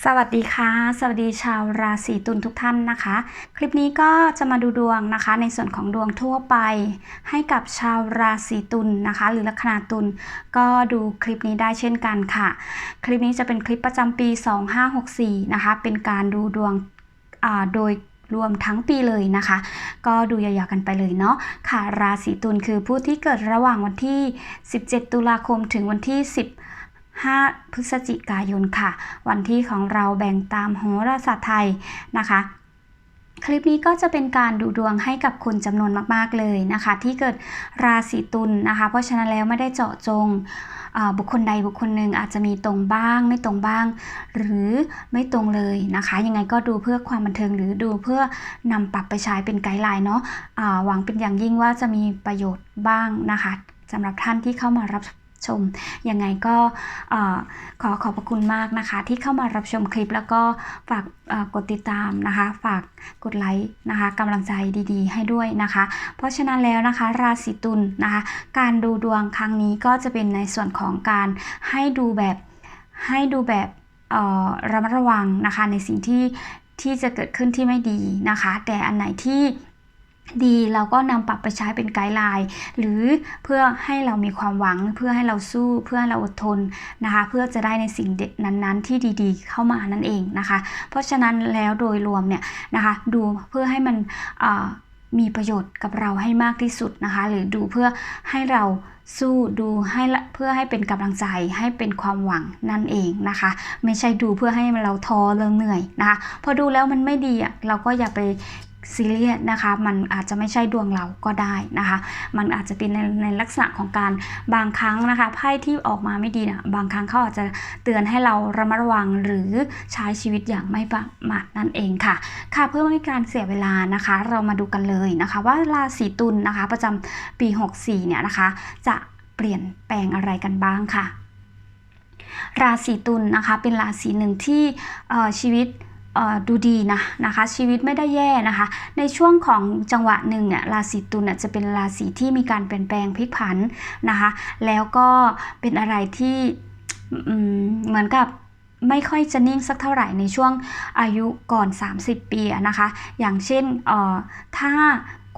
สวัสดีค่ะ สวัสดีชาวราศีตุลทุกท่านนะคะ คลิปนี้ก็จะมาดูดวงนะคะ ในส่วนของดวงทั่วไป ให้กับชาวราศีตุลนะคะ หรือลัคนาตุลก็ดูคลิปนี้ได้เช่นกันค่ะ คลิปนี้จะเป็นคลิปประจำปี 2564 นะคะ เป็นการดูดวงโดยรวมทั้งปีเลยนะคะ ก็ดูยาวๆกันไปเลยเนาะค่ะ ราศีตุลคือผู้ที่เกิดระหว่างวันที่ 17 ตุลาคมถึงวันที่ 10 5 พฤศจิกายนค่ะ วันที่ของเราแบ่งตามโหราศาสตร์ไทยนะคะคลิปนี้ก็จะเป็นการดูดวงให้กับคนจำนวนมาก ๆ เลยนะคะ ที่เกิดราศีตุลนะคะ เพราะฉะนั้นแล้วไม่ได้เจาะจงบุคคลใดบุคคลหนึ่งอาจจะมีตรงบ้าง ไม่ตรงบ้าง หรือไม่ตรงเลยนะคะ ยังไงก็ดูเพื่อความบันเทิงหรือดูเพื่อนำปรับไปใช้เป็นไกด์ไลน์เนาะอ่าหวังเป็นอย่างยิ่งว่าจะมีประโยชน์บ้างนะคะสำหรับท่านที่เข้ามารับ ชม ยังไงก็ขอขอบพระคุณมากนะคะ ที่เข้ามารับชมคลิปแล้วก็ฝากกดติดตามนะคะ ฝากกดไลค์นะคะกำลังใจดีๆ ให้ด้วยนะคะ เพราะฉะนั้นแล้วนะคะราศีตุลนะคะ การดูดวงครั้งนี้ก็จะเป็นในส่วนของการให้ดูแบบให้ดูแบบระมัดระวังนะคะในสิ่งที่ที่จะเกิดขึ้นที่ไม่ดีนะคะ แต่อันไหนที่ ดีเราก็นำปรับไปใช้เป็นไกด์ไลน์ หรือเพื่อให้เรามีความหวังเพื่อให้เราสู้เพื่อให้เราอดทนนะคะ เพื่อจะได้ในสิ่งเด็ดนั้นๆ ที่ดีๆ เข้ามานั่นเองนะคะ เพราะฉะนั้นแล้วโดยรวมเนี่ยนะคะดูเพื่อให้มันมีประโยชน์กับเราให้มากที่สุดนะคะ หรือดูเพื่อให้เราสู้ดูให้เพื่อให้เป็นกำลังใจให้เป็นความหวังนั่นเองนะคะ ไม่ใช่ดูเพื่อให้เราท้อเรื่องเหนื่อยนะคะ พอดูแล้วมันไม่ดีอะเราก็อย่าไป ซีเรียสนะคะ มันอาจจะไม่ใช่ดวงเราก็ได้นะคะ มันอาจจะเป็นในในลักษณะของการบางครั้งนะคะไพ่ที่ออกมาไม่ดีนะบางครั้งเขาอาจจะเตือนให้เราระมัดระวังหรือใช้ชีวิตอย่างไม่ประมาทนั่นเองค่ะ ค่ะเพื่อไม่ให้การเสียเวลานะคะ เรามาดูกันเลยนะคะ ว่าราศีตุลนะคะ ประจำปี 64 เนี่ยนะคะ จะเปลี่ยนแปลงอะไรกันบ้างค่ะ ราศีตุลนะคะเป็นราศีหนึ่งที่ชีวิต ดูดีนะนะคะชีวิตไม่ได้แย่นะคะ ในช่วงของจังหวะหนึ่งเนี่ยราศีตุลเนี่ยจะเป็นราศีที่มีการเปลี่ยนแปลงพลิกผันนะคะ แล้วก็เป็นอะไรที่เหมือนกับไม่ค่อยจะนิ่งสักเท่าไหร่ในช่วงอายุก่อน 30 ปีนะคะ อย่างเช่นถ้า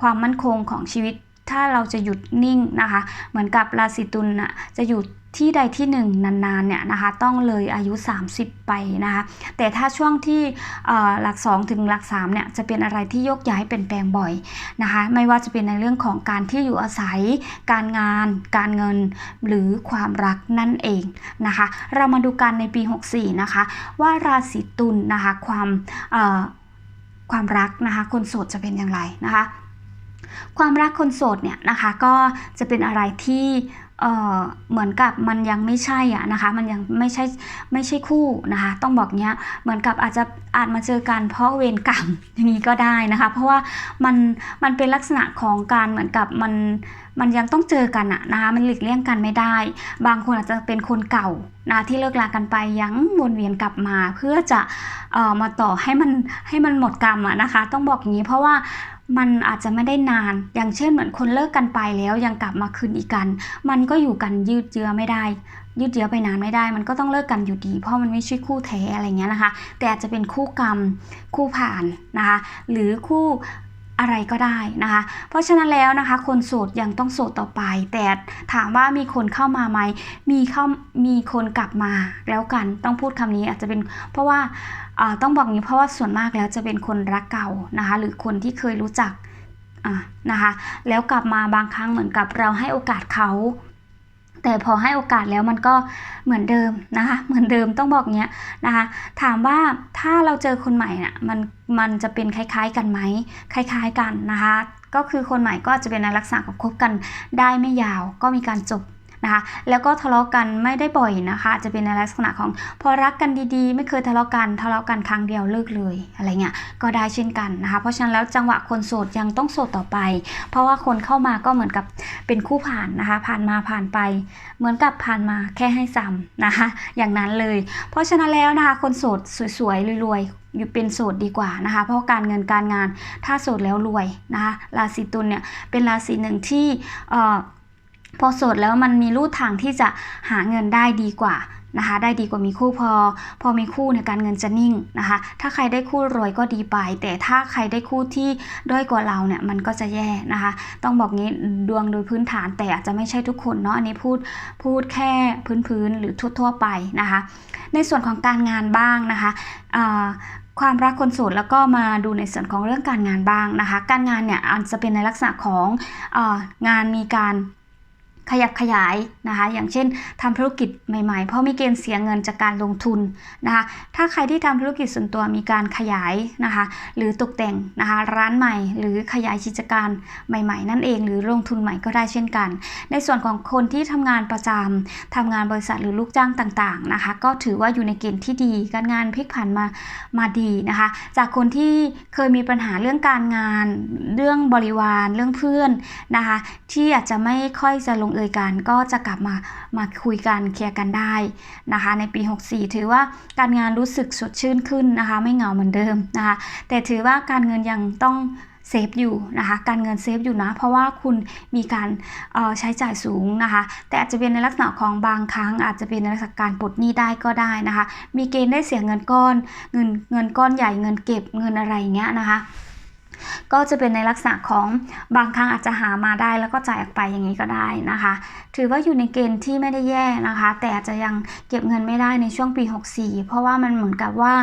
ความมั่นคงของชีวิต ถ้าเราจะหยุดนิ่งนะคะ เหมือนกับราศีตุลน่ะจะอยู่ที่ใดที่หนึ่งนานๆเนี่ยนะคะต้องเลยอายุ 30 ไปนะคะแต่ถ้าช่วงที่หลัก 2 ถึงหลัก3เนี่ยจะเป็นอะไรที่โยกย้ายเปลี่ยนแปลงบ่อยนะคะไม่ว่าจะเป็นในเรื่องของการที่อยู่อาศัย การงาน การเงินหรือความรักนั่นเองนะคะเรามาดูกันในปี 64 นะคะว่าราศีตุลนะคะความความรักนะคะคนโสดจะเป็นอย่างไรนะคะ ความรักคนโสดเนี่ยนะคะก็จะเป็นอะไรที่เเหมือนกับมันยังไม่ใช่อะนะคะ มันยังไม่ใช่ไม่ใช่คู่นะคะ ต้องบอกเนี้ยเหมือนกับอาจจะอาจมาเจอกันเพราะเวรกรรมอย่างนี้ก็ได้นะคะ เพราะว่ามันมันเป็นลักษณะของการเหมือนกับมันมันยังต้องเจอกันอะนะคะ มันหลีกเลี่ยงกันไม่ได้ บางคนอาจจะเป็นคนเก่านะที่เลิกลากันไปยังวนเวียนกลับมา เพื่อจะเอ่อมาต่อให้มันให้มันหมดกรรมอะนะคะ ต้องบอกอย่างนี้เพราะว่า มันอาจจะไม่ได้นาน อย่างเช่นเหมือนคนเลิกกันไปแล้วยังกลับมาคืนอีกกัน มันก็อยู่กันยืดเยื้อไม่ได้ ยืดเยื้อไปนานไม่ได้ มันก็ต้องเลิกกันอยู่ดี เพราะมันไม่ใช่คู่แท้อะไรเงี้ยนะคะ แต่อาจจะเป็นคู่กรรม คู่ผ่านนะคะ หรือคู่อะไรก็ได้นะคะ เพราะฉะนั้นแล้วนะคะ คนโสดยังต้องโสดต่อไป แต่ถามว่ามีคนเข้ามาไหม มีเข้ามีคนกลับมาแล้วกัน ต้องพูดคำนี้อาจจะเป็นเพราะว่า ต้องบอกอย่างนี้เพราะว่าส่วนมากแล้วจะเป็นคนรักเก่านะคะ หรือคนที่เคยรู้จักนะคะ แล้วกลับมาบางครั้งเหมือนกับเราให้โอกาสเขาแต่พอให้โอกาสแล้วมันก็เหมือนเดิมนะคะ เหมือนเดิมต้องบอกเงี้ยนะคะ ถามว่าถ้าเราเจอคนใหม่น่ะมันมันจะเป็นคล้ายๆกันไหมคล้ายๆกันนะคะ ก็คือคนใหม่ก็จจะเป็นในลักษณะของคบกันได้ไม่ยาวก็มีการจบ นะคะ แล้วก็ทะเลาะกันไม่ได้บ่อยนะคะ จะเป็นในลักษณะของพอรักกันดีๆ ไม่เคยทะเลาะกันทะเลาะกันครั้งเดียวเลิกเลยอะไรเงี้ยก็ได้เช่นกันนะคะ เพราะฉะนั้นแล้วจังหวะคนโสดยังต้องโสดต่อไป เพราะว่าคนเข้ามาก็เหมือนกับเป็นคู่ผ่านนะคะ ผ่านมาผ่านไป เหมือนกับผ่านมาแค่ให้ซ้ำนะคะ อย่างนั้นเลย เพราะฉะนั้นแล้วนะคะคนโสดสวยๆรวยๆอยู่เป็นโสดดีกว่านะคะ เพราะการเงินการงานถ้าโสดแล้วรวยนะคะราศีตุลเนี่ยเป็นราศีหนึ่งที่เอ่อ พอโสดแล้วมันมีลู่ทางที่จะหาเงินได้ดีกว่านะคะได้ดีกว่ามีคู่พอ พอมีคู่เนี่ยการเงินจะนิ่งนะคะ ถ้าใครได้คู่รวยก็ดีไป แต่ถ้าใครได้คู่ที่ด้อยกว่าเราเนี่ยมันก็จะแย่นะคะ ต้องบอกงี้ดวงโดยพื้นฐานแต่อาจจะไม่ใช่ทุกคนเนาะอันนี้พูดพูดแค่พื้นๆหรือทั่วๆไปนะคะ ในส่วนของการงานบ้างนะคะความรักคนโสดแล้วก็มาดูในส่วนของเรื่องการงานบ้างนะคะ การงานเนี่ยอาจจะเป็นในลักษณะของอองานมีการ ขยับขยายนะคะ อย่างเช่นทำธุรกิจใหม่ๆ เพราะมีเกณฑ์เสียเงินจากการลงทุนนะคะ ถ้าใครที่ทำธุรกิจส่วนตัวมีการขยายนะคะ หรือตกแต่งนะคะ ร้านใหม่ หรือขยายกิจการใหม่ ๆ นั่นเอง หรือลงทุนใหม่ก็ได้เช่นกัน ในส่วนของคนที่ทำงานประจำทำงานบริษัทหรือลูกจ้างต่างๆนะคะ ก็ถือว่าอยู่ในเกณฑ์ที่ดี การงานพลิกผันมามาดีนะคะ จากคนที่เคยมีปัญหาเรื่องการงาน เรื่องบริวาร เรื่องเพื่อนนะคะ ที่อาจจะไม่ค่อยจะลงเอ่ยกันก็จะกลับมามาคุยกันเคลียร์กันได้นะคะ ในปี 64 ถือว่าการงานรู้สึกสดชื่นขึ้นนะคะ ไม่เหงาเหมือนเดิมนะคะ แต่ถือว่าการเงินยังต้องเซฟอยู่นะคะ การเงินเซฟอยู่นะ เพราะว่าคุณมีการออใช้จ่ายสูงนะคะ แต่อาจจะเป็นในลักษณะของบางครั้ง อาจจะเป็นในลักษณะการปลดหนี้ได้ก็ได้นะคะ มีเกณฑ์ได้เสียเงินก้อน เงินเงินก้อนใหญ่เงินเก็บเงินอะไรอย่างเงี้ยนะคะ ก็จะเป็นในลักษณะของบางครั้งอาจจะหามาได้แล้วก็จ่ายออกไปอย่างนี้ก็ได้นะคะ ถือว่าอยู่ในเกณฑ์ที่ไม่ได้แย่นะคะ แต่อาจจะยังเก็บเงินไม่ได้ในช่วงปี 64 เพราะว่ามันเหมือนกับว่า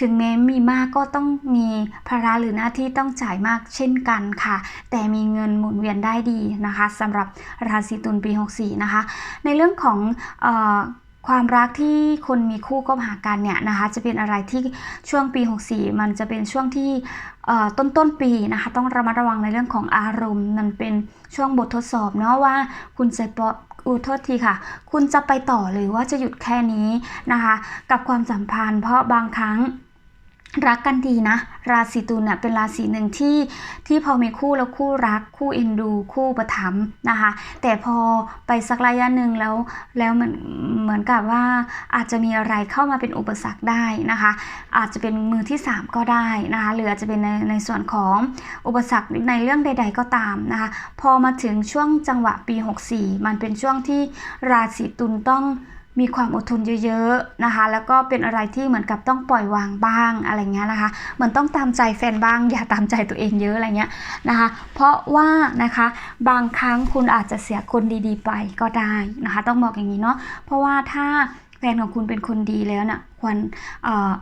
ถึงแม้มีมากก็ต้องมีภาระหรือหน้าที่ต้องจ่ายมากเช่นกันค่ะ แต่มีเงินหมุนเวียนได้ดีนะคะสำหรับราศีตุลปี 64 นะคะ ในเรื่องของอ ความรักที่คนมีคู่ก็หากันเนี่ยนะคะจะเป็นอะไรที่ช่วงปี 64 มันจะเป็นช่วงที่ต้นต้นๆปีนะคะต้องระมัดระวังในเรื่องของอารมณ์ มันเป็นช่วงบททดสอบเนาะว่าคุณจะปะอุโทษทีค่ะ คุณจะไปต่อหรือว่าจะหยุดแค่นี้นะคะ กับความสัมพันธ์ เพราะบางครั้ง รักกันดีนะ ราศีตุลเนี่ยเป็นราศีหนึ่งที่ที่พอมีคู่แล้วคู่รัก คู่เอ็นดู คู่ประถมภ์นะคะ แต่พอไปสักระยะหนึ่งแล้วแล้วเหมือนเหมือนกับว่าอาจจะมีอะไรเข้ามาเป็นอุปสรรคได้นะคะ อาจจะเป็นมือที่ 3 ก็ได้นะคะหรืออาจจะเป็นในในส่วนของอุปสรรคในเรื่องใด ๆ ก็ตามนะคะ พอมาถึงช่วงจังหวะปี 64 มันเป็นช่วงที่ราศีตุลต้อง มีความอดทนเยอะๆนะคะ แล้วก็เป็นอะไรที่เหมือนกับต้องปล่อยวางบ้างอะไรเงี้ยนะคะเหมือนต้องตามใจแฟนบ้าง อย่าตามใจตัวเองเยอะอะไรเงี้ยนะคะ เพราะว่านะคะบางครั้งคุณอาจจะเสียคนดีๆ ไปก็ได้นะคะ ต้องบอกอย่างนี้เนาะเพราะว่าถ้าแฟนของคุณเป็นคนดีแล้วน่ะควรเอ่อ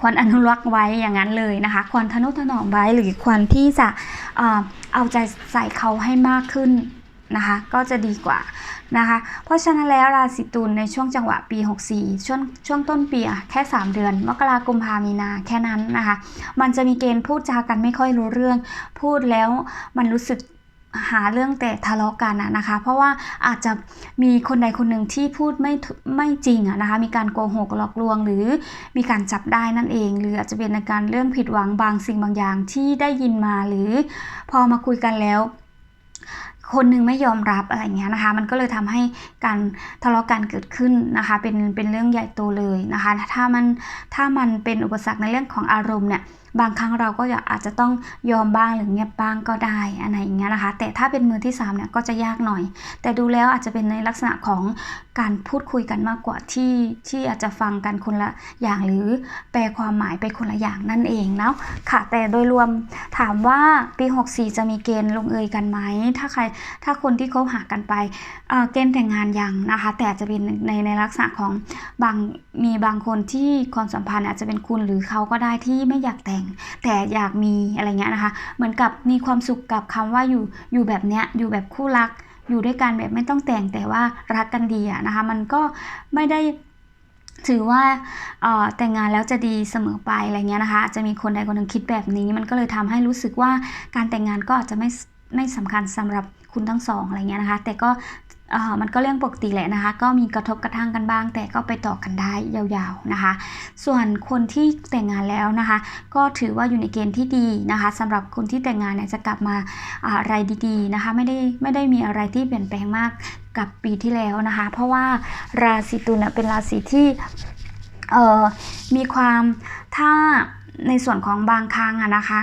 ควรอนุรักษ์ไว้อย่างนั้นเลยนะคะ ควรทนุถนอมไว้หรือควรที่จะเอ่อเอาใจใส่เขาให้มากขึ้น นะคะ ก็จะดีกว่านะคะ เพราะฉะนั้นแล้วราศีตุลในช่วงจังหวะปี 64 ช่วงช่วงต้นปีอะแค่ 3 เดือน มกราคมพามีนาแค่นั้นนะคะ มันจะมีเกณฑ์พูดจากันไม่ค่อยรู้เรื่อง พูดแล้วมันรู้สึกหาเรื่องแต่ทะเลาะกันอะนะคะ เพราะว่าอาจจะมีคนใดคนหนึ่งที่พูดไม่ไม่จริงอะนะคะ มีการโกหกหลอกลวง หรือมีการจับได้นั่นเอง หรืออาจจะเป็นในการเรื่องผิดหวังบางสิ่งบางอย่างที่ได้ยินมา หรือพอมาคุยกันแล้ว คนหนึงไม่ยอมรับอะไรเงี้ยนะคะ มันก็เลยทำให้การทะเลาะกันเกิดขึ้นนะคะ เป็นเป็นเรื่องใหญ่โตเลยนะคะ ถ้ามันถ้ามันเป็นอุปสรรคในเรื่องของอารมณ์เนี่ย บางครั้งเราก็อาจจะต้องยอมบ้างหรือเงียบบ้างก็ได้อะไรอย่างเงี้ยนะคะ แต่ถ้าเป็นมือที่3เนี่ยก็จะยากหน่อย แต่ดูแล้วอาจจะเป็นในลักษณะของการพูดคุยกันมากกว่าที่ที่อาจจะฟังกันคนละอย่างหรือแปลความหมายไปคนละอย่างนั่นเองเนาะค่ะ แต่โดยรวมถามว่าปี 64 จะมีเกณฑ์ลงเอยกันไหมถ้าใครถ้าคนที่คบหากันไปเเกณฑ์แต่งงานยังนะคะ แต่จจะเป็นในในลักษณะของบางมีบางคนที่ความสัมพันธ์อาจจะเป็นคุณหรือเขาก็ได้ที่ไม่อยากแต่งแต่อยากมีอะไรเงี้ยนะคะ เหมือนกับมีความสุขกับคำว่าอยู่อยู่แบบเนี้ยอยู่แบบคู่รัก อยู่ด้วยกันแบบไม่ต้องแต่งแต่ว่ารักกันดีอะนะคะ มันก็ไม่ได้ถือว่าแต่งงานแล้วจะดีเสมอไปอะไรเงี้ยนะคะอาจจะมีคนใดคนหนึ่งคิดแบบนี้ มันก็เลยทำให้รู้สึกว่าการแต่งงานก็อาจจะไม่ไม่สำคัญสำหรับคุณทั้งสองอะไรเงี้ยนะคะ แต่ก็ มันก็เรื่องปกติแหละนะคะ ก็มีกระทบกระทั่งกันบ้าง แต่ก็ไปต่อกันได้ยาวๆนะคะ ส่วนคนที่แต่งงานแล้วนะคะ ก็ถือว่าอยู่ในเกณฑ์ที่ดีนะคะสำหรับคนที่แต่งงานเนี่ยจะกลับมาอะไรดีๆนะคะ ไม่ได้ไม่ได้มีอะไรที่เปลี่ยนแปลงมากกับปีที่แล้วนะคะ เพราะว่าราศีตุลเนี่ยเป็นราศีที่เออมีความถ้าในส่วนของบางครั้งอะนะคะ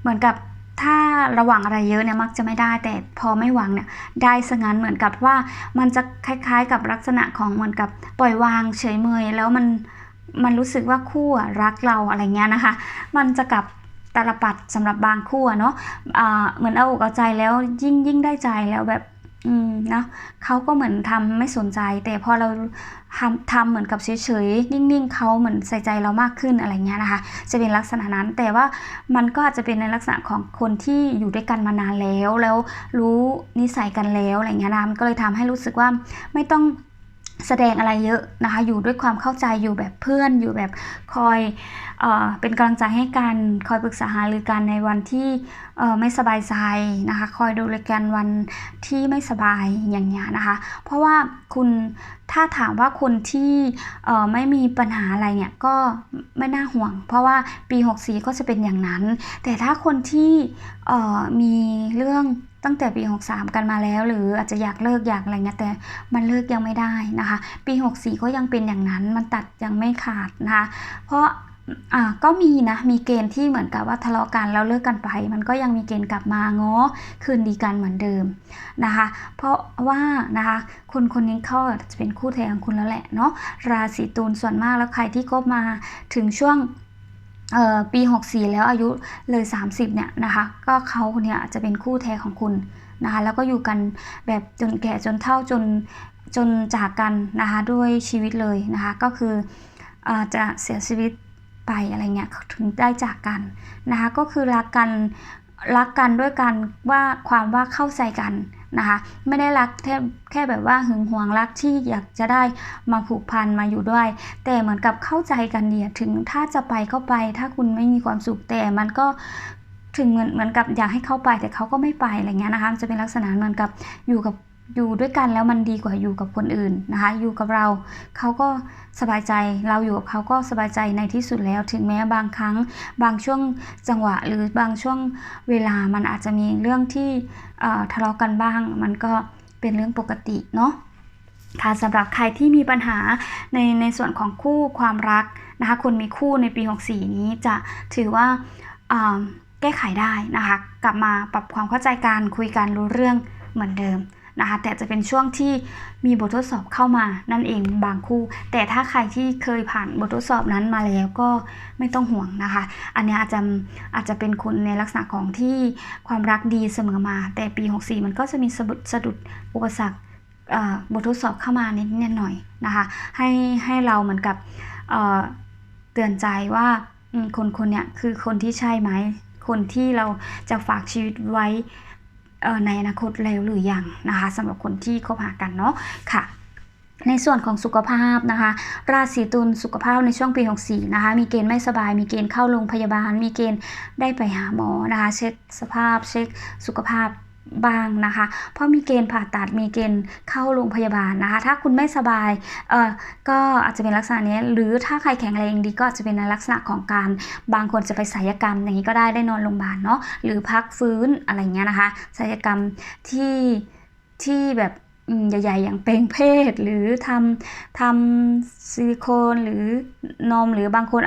เหมือนกับ ถ้าระหวังอะไรเยอะเนี่ยมักจะไม่ได้แต่พอไม่หวังเนี่ยได้สงั้นเหมือนกับว่ามันจะคล้ายๆกับลักษณะของเหมือนกับปล่อยวางเฉยเมยแล้วมันมันรู้สึกว่าคู่รักเราอะไรเงี้ยนะคะ มันจะกลับตลปัดสำหรับบางคู่เนาะะเหมือนเอาอกเอาใจแล้วยิ่งยิ่งได้ใจแล้วแบบ อืมเนาะเขาก็เหมือนทำไม่สนใจ แต่พอเราทำทำเหมือนกับเฉยๆนิ่งๆเขาเหมือนใส่ใจเรามากขึ้นอะไรเงี้ยนะคะ จะเป็นลักษณะนั้นแต่ว่ามันก็อาจจะเป็นในลักษณะของคนที่อยู่ด้วยกันมานานแล้วแล้วรู้นิสัยกันแล้วอะไรเงี้ยนะมันก็เลยทำให้รู้สึกว่าไม่ต้อง แสดงอะไรเยอะนะคะ อยู่ด้วยความเข้าใจอยู่แบบเพื่อน อยู่แบบคอยเอเป็นกำลังใจให้กัน คอยปรึกษาหารือกันในวันที่ไม่สบายใจนะคะ คอยดูแลกันวันที่ไม่สบายอย่างเงี้ยนะคะ เพราะว่าคุณถ้าถามว่าคนที่ไม่มีปัญหาอะไรเนี่ยก็ไม่น่าห่วง เพราะว่าปี 64 ก็จะเป็นอย่างนั้น แต่ถ้าคนที่มีเรื่อง ตั้งแต่ปี 63 กันมาแล้ว หรืออาจจะอยากเลิกอยากอะไรเงี้ยแต่มันเลิกยังไม่ได้นะคะ ปี 64 ก็ยังเป็นอย่างนั้นมันตัดยังไม่ขาดนะคะ เพราะอ่าก็มีนะมีเกณฑ์ที่เหมือนกับว่าทะเลาะกันแล้วเลิกกันไป มันก็ยังมีเกณฑ์กลับมาง้อคืนดีกันเหมือนเดิมนะคะ เพราะว่านะคะคนคนนี้เขาจะเป็นคู่แท้ของคุณแล้วแหละเนาะราศีตุลส่วนมากแล้วใครที่คบมาถึงช่วง ปี 64 แล้วอายุเลย 30 เนี่ยนะคะก็เขาเนี้ยจะเป็นคู่แท้ของคุณนะคะแล้วก็อยู่กันแบบจนแก่จนเฒ่าจนจนจากกันนะคะด้วยชีวิตเลยนะคะก็คืออจะเสียชีวิตไปอะไรเงี้ยถึงได้จากกันนะคะก็คือรักกันรักกันด้วยกันว่าความว่าเข้าใจกัน นะคะ ไม่ได้รักแค่แค่แบบว่าหึงหวงรักที่อยากจะได้มาผูกพันมาอยู่ด้วย แต่เหมือนกับเข้าใจกันเนี่ยถึงถ้าจะไปก็ไป ถ้าคุณไม่มีความสุขแต่มันก็ถึงเหมือนเหมือนกับอยากให้เข้าไปแต่เขาก็ไม่ไปอะไรเงี้ยนะคะจะเป็นลักษณะเหมือนกับอยู่กับ อยู่ด้วยกันแล้วมันดีกว่าอยู่กับคนอื่นนะคะ อยู่กับเราเขาก็สบายใจเราอยู่กับเขาก็สบายใจในที่สุดแล้ว ถึงแม้บางครั้งบางช่วงจังหวะ หรือบางช่วงเวลามันอาจจะมีเรื่องที่ทะเลาะกันบ้าง มันก็เป็นเรื่องปกติเนาะค่ะสำหรับใครที่มีปัญหาในในส่วนของคู่ความรักนะคะคนมีคู่ในปี 64 นี้จะถือว่าแก้ไขได้นะคะ กลับมาปรับความเข้าใจกันคุยกันรู้เรื่องเหมือนเดิม นะคะแต่จะเป็นช่วงที่มีบททดสอบเข้ามานั่นเองบางคู่ แต่ถ้าใครที่เคยผ่านบททดสอบนั้นมาแล้วก็ไม่ต้องห่วงนะคะ อันนี้อาจจะอาจจะเป็นคนในลักษณะของที่ความรักดีเสมอมา แต่ปี 64 มันก็จะมีสะดุดสะดุดอุปสรรคบททดสอบเข้ามานิดนิดหน่อยนะคะให้ให้เราเหมือนกับเเตือนใจว่าคนคนเนี้ยคือคนที่ใช่ไหมคนที่เราจะฝากชีวิตไว้ ในอนาคตแล้วหรือยังนะคะสำหรับคนที่คบหากันเนาะค่ะในส่วนของสุขภาพนะคะ ราศีตุลสุขภาพในช่วงปี 64 นะคะ มีเกณฑ์ไม่สบาย มีเกณฑ์เข้าโรงพยาบาล มีเกณฑ์ได้ไปหาหมอนะคะ เช็คสภาพเช็คสุขภาพ บ้างนะคะ เพราะมีเกณฑ์ผ่าตัดมีเกณฑ์เข้าโรงพยาบาลนะคะ ถ้าคุณไม่สบายเอ่อก็อาจจะเป็นลักษณะนี้ หรือถ้าใครแข็งแรงดีก็อาจจะเป็นในลักษณะของการบางคนจะไปศัลยกรรมอย่างนี้ก็ได้ได้นอนโรงพยาบาลเนาะหรือพักฟื้นอะไรเงี้ยนะคะศัลยกรรมที่ที่แบบใหญ่ๆ อย่างเปลงเพศ หรือทำทำซิลิโคนหรือนมหรือบางคน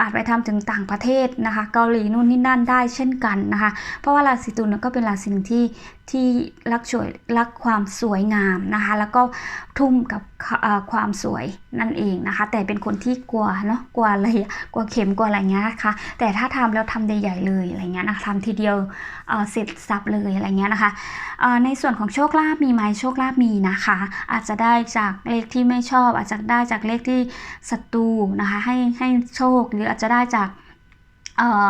อาจไปทำถึงต่างประเทศนะคะ เกาหลีนู่นนี่นั่นได้เช่นกันนะคะ เพราะว่าราศีตุลเนี่ยก็เป็นราศีหนึ่งที่ ที่รักสวยรักความสวยงามนะคะ แล้วก็ทุ่มกับความสวยนั่นเองนะคะ แต่เป็นคนที่กลัวเนาะกลัวอะไรกลัวเข็มกลัวอะไรเงี้ยนะคะแต่ถ้าทำแล้วทำใหญ่ๆเลยอะไรเงี้ยนะคะทำทีเดียวเสร็จสับเลยอะไรเงี้ยนะคะในส่วนของโชคลาภมีไหมโชคลาภมีนะคะ อาจจะได้จากเลขที่ไม่ชอบ อาจจะได้จากเลขที่ศัตรูนะคะ ให้ให้โชคหรืออาจจะได้จากเอ่อ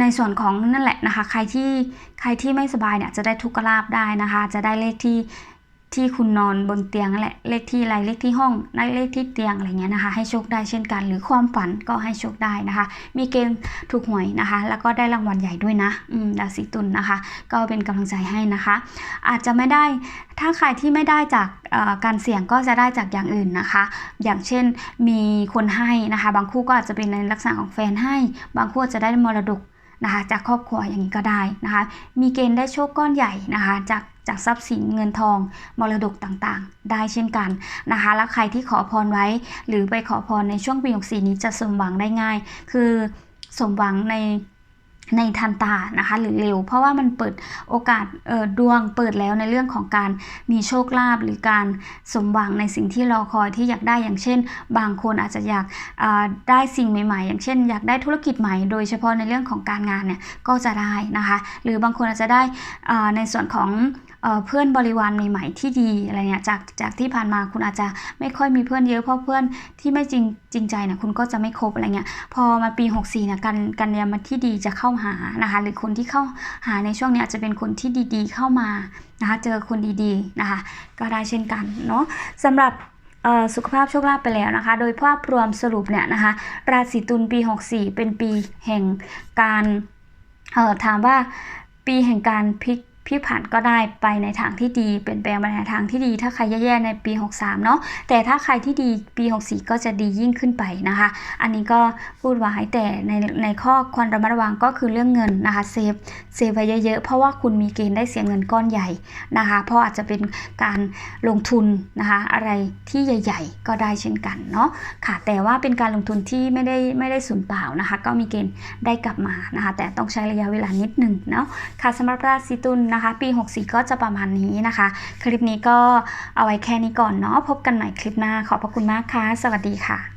ในส่วนของนั่นแหละนะคะ ใครที่ใครที่ไม่สบายเนี่ยจะได้ทุกขลาบได้นะคะ จะได้เลขที่ที่คุณนอนบนเตียงนั่นแหละเลขที่อะไรเลขที่ห้องได้เลขที่เตียงอะไรเงี้ยนะคะ ให้โชคได้เช่นกัน หรือความฝันก็ให้โชคได้นะคะ มีเกณฑ์ถูกหวยนะคะ แล้วก็ได้รางวัลใหญ่ด้วยนะอืมราศีตุลนะคะ ก็เป็นกำลังใจให้นะคะ อาจจะไม่ได้ถ้าใครที่ไม่ได้จากการเสี่ยงก็จะได้จากอย่างอื่นนะคะ อย่างเช่นมีคนให้นะคะ บางคู่ก็อาจจะเป็นในลักษณะของแฟนให้ บางคู่จะได้มรดก นะคะจากครอบครัวอย่างนี้ก็ได้นะคะ มีเกณฑ์ได้โชคก้อนใหญ่นะคะจากจากทรัพย์สินเงินทองมรดกต่างๆ ได้เช่นกันนะคะ แล้วใครที่ขอพรไว้ หรือไปขอพรในช่วงปี64นี้จะสมหวังได้ง่าย คือสมหวังใน ในทันตานะคะหรือเร็ว เพราะว่ามันเปิดโอกาสดวงเปิดแล้วในเรื่องของการมีโชคลาภหรือการสมหวังในสิ่งที่รอคอยที่อยากได้อย่างเช่น บางคนอาจจะอยากได้สิ่งใหม่ ๆ อย่างเช่น อยากได้ธุรกิจใหม่ โดยเฉพาะในเรื่องของการงานเนี่ยก็จะได้นะคะ หรือบางคนอาจจะได้ในส่วนของ เพื่อนบริวารใหม่ๆที่ดีอะไรเงี้ยจากจากที่ผ่านมาคุณอาจจะไม่ค่อยมีเพื่อนเยอะเพราะเพื่อนที่ไม่จริงจริงใจเนี่ยคุณก็จะไม่คบอะไรเงี้ยพอมาปี 64เนี่ยกันกันยามาที่ดีจะเข้าหานะคะหรือคนที่เข้าหาในช่วงนี้อาจจะเป็นคนที่ดีๆ เข้ามานะคะเจอคนดีๆนะคะก็ได้เช่นกันเนาะสำหรับสุขภาพโชคลาภไปแล้วนะคะ โดยภาพรวมสรุปเนี่ยนะคะ ราศีตุลปี 64 เป็นปีแห่งการถามว่าปีแห่งการพลิก พลิกผันก็ได้ไปในทางที่ดี เปลี่ยนแปลงไปในทางที่ดี ถ้าใครแย่ๆในปี 63 เนาะแต่ถ้าใครที่ดีปี 64 ก็จะดียิ่งขึ้นไปนะคะ อันนี้ก็พูดไว้แต่ในในข้อควรระมัดระวังก็คือเรื่องเงินนะคะเซฟเซฟไว้เยอะๆ เพราะว่าคุณมีเกณฑ์ได้เสียเงินก้อนใหญ่นะคะ เพราะอาจจะเป็นการลงทุนนะคะอะไรที่ใหญ่ ๆ ก็ได้เช่นกันเนาะค่ะแต่ว่าเป็นการลงทุนที่ไม่ได้ไม่ได้สูญเปล่านะคะ ก็มีเกณฑ์ได้กลับมานะคะแต่ต้องใช้ระยะเวลานิดหนึ่งเนาะค่ะสำหรับราศีตุลนะคะ ปี 64 ก็จะประมาณนี้นะคะ คลิปนี้ก็เอาไว้แค่นี้ก่อนเนาะพบกันใหม่คลิปหน้าขอบพระคุณมากค่ะ สวัสดีค่ะ